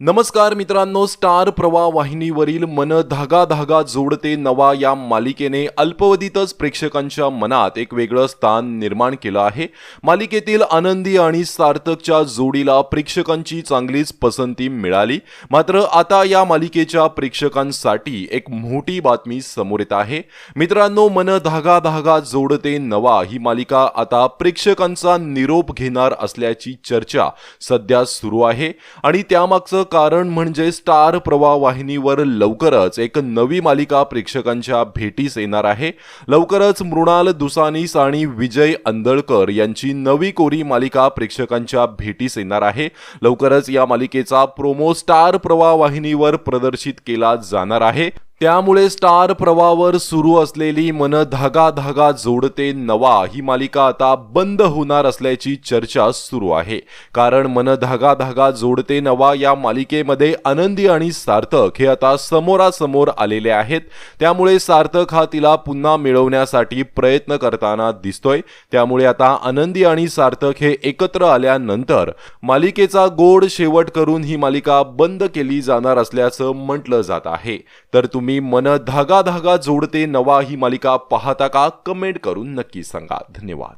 नमस्कार मित्रांनो स्टार प्रवाह वाहिनीवरील मन धागा धागा जोडते नवा या मालिकेने अल्पवधीतच प्रेक्षकांच्या मनात एक वेगळं स्थान निर्माण केलं आहे. मालिकेतील आनंदी आणि सार्थकच्या जोडीला प्रेक्षकांची चांगलीच पसंती मिळाली. मात्र आता या मालिकेच्या प्रेक्षकांसाठी एक मोठी बातमी समोर येत आहे. मित्रांनो मन धागा धागा जोडते नवा ही मालिका आता प्रेक्षकांचा निरोप घेणार असल्याची चर्चा सध्या सुरू आहे. आणि त्यामागचं कारण म्हणजे स्टार प्रवाह वाहिनीवर लवकरच एक नवी मालिका प्रेक्षकांच्या भेटीस येणार आहे. लवकरच मृणाल दुसानीस आणि विजय अंदळकर यांची नवी कोरी मालिका प्रेक्षकांच्या भेटीस येणार आहे. लवकरच या मालिकेचा प्रोमो स्टार प्रवाह वाहिनीवर प्रदर्शित केला जाणार आहे. त्यामुळे स्टार प्रवावर सुरू असलेली मन धागा धागा जोडते नवा. ही मालिका आता बंद होणार असल्याची चर्चा सुरू आहे. कारण मन धागा धागा जोडते नवा या मालिकेमध्ये आनंदी आणि सार्थक हे आता समोरासमोर आलेले आहेत. त्यामुळे सार्थक हा तिला पुन्हा मिळवण्यासाठी प्रयत्न करताना दिसतोय. त्यामुळे आता आनंदी आणि सार्थक हे एकत्र आल्यानंतर मालिकेचा गोड शेवट करून ही मालिका बंद केली जाणार असल्याचं म्हटलं जात आहे. तर तुम्ही तुम्ही मन धागा धागा जोडते नवा ही मालिका पाहता का? कमेंट करून नक्की सांगा. धन्यवाद.